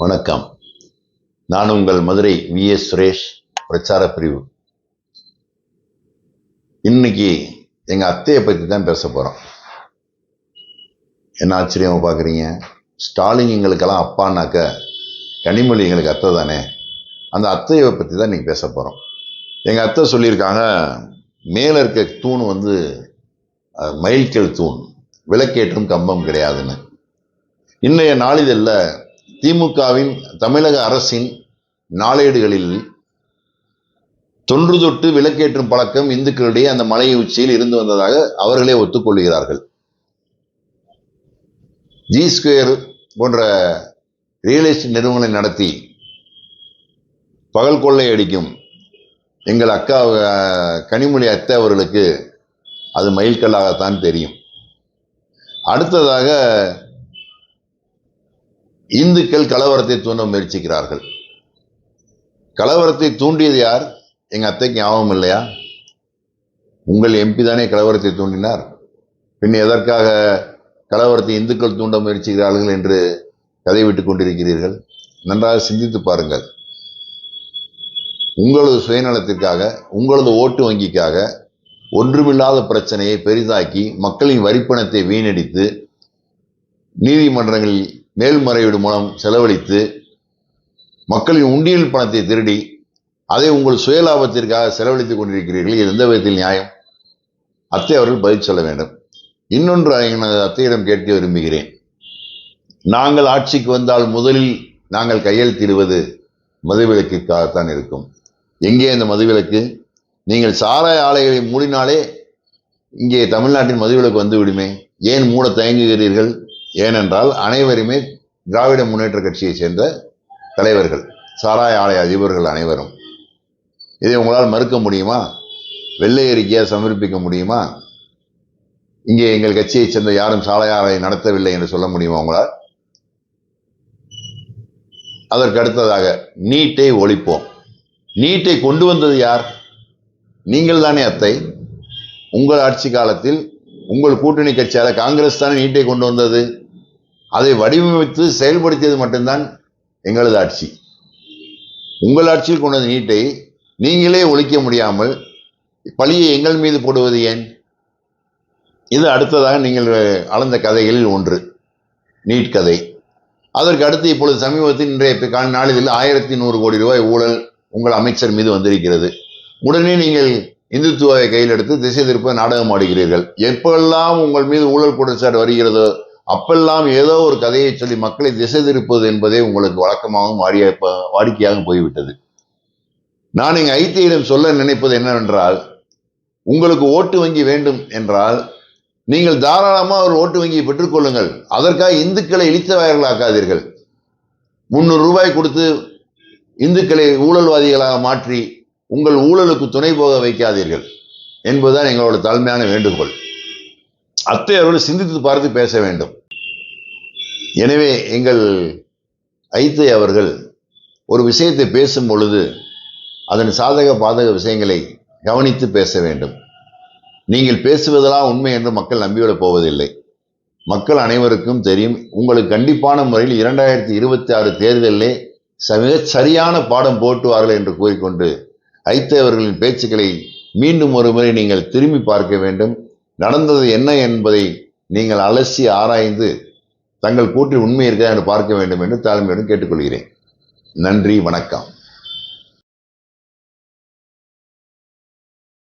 வணக்கம். நான் உங்கள் மதுரை வி. எஸ். சுரேஷ் பிரச்சார பிரிவு. இன்னைக்கு எங்க அத்தையை பத்தி தான் பேச போறோம். என்ன ஆச்சரியமாக பாக்குறீங்க? ஸ்டாலின் எங்களுக்கெல்லாம் அப்பான்னாக்க கனிமொழி எங்களுக்கு அத்தை தானே. அந்த அத்தையை பத்தி தான் இன்னைக்கு பேச போறோம். எங்க அத்தை சொல்லியிருக்காங்க மேல இருக்க தூண் வந்து அஹ், மைல்கல் தூண் விளக்கேற்றும் கம்பம் கிடையாதுன்னு. இன்றைய நாளிதழில் திமுகவின் தமிழக அரசின் நாளேடுகளில் தொன்று தொட்டு விளக்கேற்றும் பழக்கம் இந்துக்களிடையே அந்த மலை உச்சியில் இருந்து வந்ததாக அவர்களே ஒத்துக்கொள்கிறார்கள். ஜி ஸ்கொயர் போன்ற ரியல் எஸ்டேட் நிறுவனங்களை நடத்தி பகல் கொள்ளை அடிக்கும் எங்கள் அக்கா கனிமொழி அத்தை அவர்களுக்கு அது மைல்கல்லாகத்தான் தெரியும். அடுத்ததாக இந்துக்கள் கலவரத்தை தூண்ட முயற்சிக்கிறார்கள். கலவரத்தை தூண்டியது யார்? எங்க அத்தைக்கு ஞாபகம் இல்லையா? உங்கள் எம்பி தானே கலவரத்தை தூண்டினார். பின் எதற்காக கலவரத்தை இந்துக்கள் தூண்ட முயற்சிக்கிறார்கள் என்று கதை விட்டு கொண்டிருக்கிறீர்கள்? நன்றாக சிந்தித்து பாருங்கள். உங்களது சுயநலத்திற்காக உங்களது ஓட்டு வங்கிக்காக ஒன்றுமில்லாத பிரச்சனையை பெரிதாக்கி மக்களின் வரிப்பணத்தை வீணடித்து நீதிமன்றங்களில் மேல்முறையீடு மூலம் செலவழித்து மக்களின் உண்டியல் பணத்தை திருடி அதை உங்கள் சுயலாபத்திற்காக செலவழித்துக் கொண்டிருக்கிறீர்கள். இது எந்த விதத்தில் நியாயம்? அத்தை அவர்கள் பதில் சொல்ல வேண்டும். இன்னொன்று எனது அத்தையிடம் கேட்க விரும்புகிறேன். நாங்கள் ஆட்சிக்கு வந்தால் முதலில் நாங்கள் கையெழுத்திடுவது மதுவிலக்கிற்காகத்தான் இருக்கும். எங்கே அந்த மதுவிலக்கு? நீங்கள் சாராய ஆலைகளை மூடினாலே இங்கே தமிழ்நாட்டின் மதுவிலக்கு வந்து விடுமே. ஏன் மூட தயங்குகிறீர்கள்? ஏனென்றால் அனைவருமே திராவிட முன்னேற்ற கட்சியை சேர்ந்த தலைவர்கள் சாராய ஆலய அதிபர்கள் அனைவரும். இதை உங்களால் மறுக்க முடியுமா? வெள்ளை அறிக்கையாக சமர்ப்பிக்க முடியுமா? இங்கே எங்கள் கட்சியை சேர்ந்த யாரும் சாராய ஆலையை நடத்தவில்லை என்று சொல்ல முடியுமா உங்களால்? அதற்கு அடுத்ததாக நீட்டை ஒழிப்போம். நீட்டை கொண்டு வந்தது யார்? நீங்கள் தானே அத்தை. உங்கள் ஆட்சி காலத்தில் உங்கள் கூட்டணி கட்சியால் காங்கிரஸ் தானே நீட்டை கொண்டு வந்தது? அதை வடிவமைத்து செயல்படுத்தியது மட்டும்தான் எங்களது ஆட்சி. உங்கள் ஆட்சியில் கொண்ட நீட்டை நீங்களே ஒழிக்க முடியாமல் பழியை எங்கள் மீது போடுவது ஏன்? இது அடுத்ததாக நீங்கள் அளந்த கதைகளில் ஒன்று. நீட் கதை. அதற்கு அடுத்து இப்பொழுது சமீபத்தில் இன்றைய பி- நாளிதழில் ஆயிரத்தி நூறு கோடி ரூபாய் ஊழல் உங்கள் அமைச்சர் மீது வந்திருக்கிறது. உடனே நீங்கள் இந்துத்துவாவை கையில் எடுத்து திசை திருப்ப நாடகம் ஆடுகிறீர்கள். எப்பெல்லாம் உங்கள் மீது ஊழல் குற்றச்சாட்டு வருகிறதோ அப்பெல்லாம் ஏதோ ஒரு கதையை சொல்லி மக்களை திசை திருப்பது என்பதே உங்களுக்கு வழக்கமாகவும் வாடிய வாடிக்கையாக போய்விட்டது. நான் இங்கே ஐத்தியிடம் சொல்ல நினைப்பது என்னவென்றால் உங்களுக்கு ஓட்டு வங்கி வேண்டும் என்றால் நீங்கள் தாராளமாக ஒரு ஓட்டு வங்கியை பெற்றுக்கொள்ளுங்கள் அதற்காக இந்துக்களை இழித்தவர்களாக்காதீர்கள். முந்நூறு ரூபாய் கொடுத்து இந்துக்களை ஊழல்வாதிகளாக மாற்றி உங்கள் ஊழலுக்கு துணை போக வைக்காதீர்கள் என்பதுதான் எங்களோட தாழ்மையான வேண்டுகோள். அத்தை அவர்கள் சிந்தித்து பார்த்து பேச வேண்டும். எனவே எங்கள் ஐத்தை அவர்கள் ஒரு விஷயத்தை பேசும் பொழுது அதன் சாதக பாதக விஷயங்களை கவனித்து பேச வேண்டும். நீங்கள் பேசுவதெல்லாம் உண்மை என்று மக்கள் நம்பிவிடப் போவதில்லை. மக்கள் அனைவருக்கும் தெரியும் உங்களுக்கு கண்டிப்பான முறையில் இரண்டாயிரத்தி இருபத்தி ஆறு தேர்தலிலே மிகச் சரியான பாடம் போட்டுவார்கள் என்று கூறிக்கொண்டு ஐத்தேவர்களின் பேச்சுக்களை மீண்டும் ஒரு முறை நீங்கள் திரும்பி பார்க்க வேண்டும். நடந்தது என்ன என்பதை நீங்கள் அலசி ஆராய்ந்து தங்கள் கூற்றில் உண்மை இருக்கா என்று பார்க்க வேண்டும் என்று தாழ்மையுடன் கேட்டுக்கொள்கிறேன். நன்றி வணக்கம்.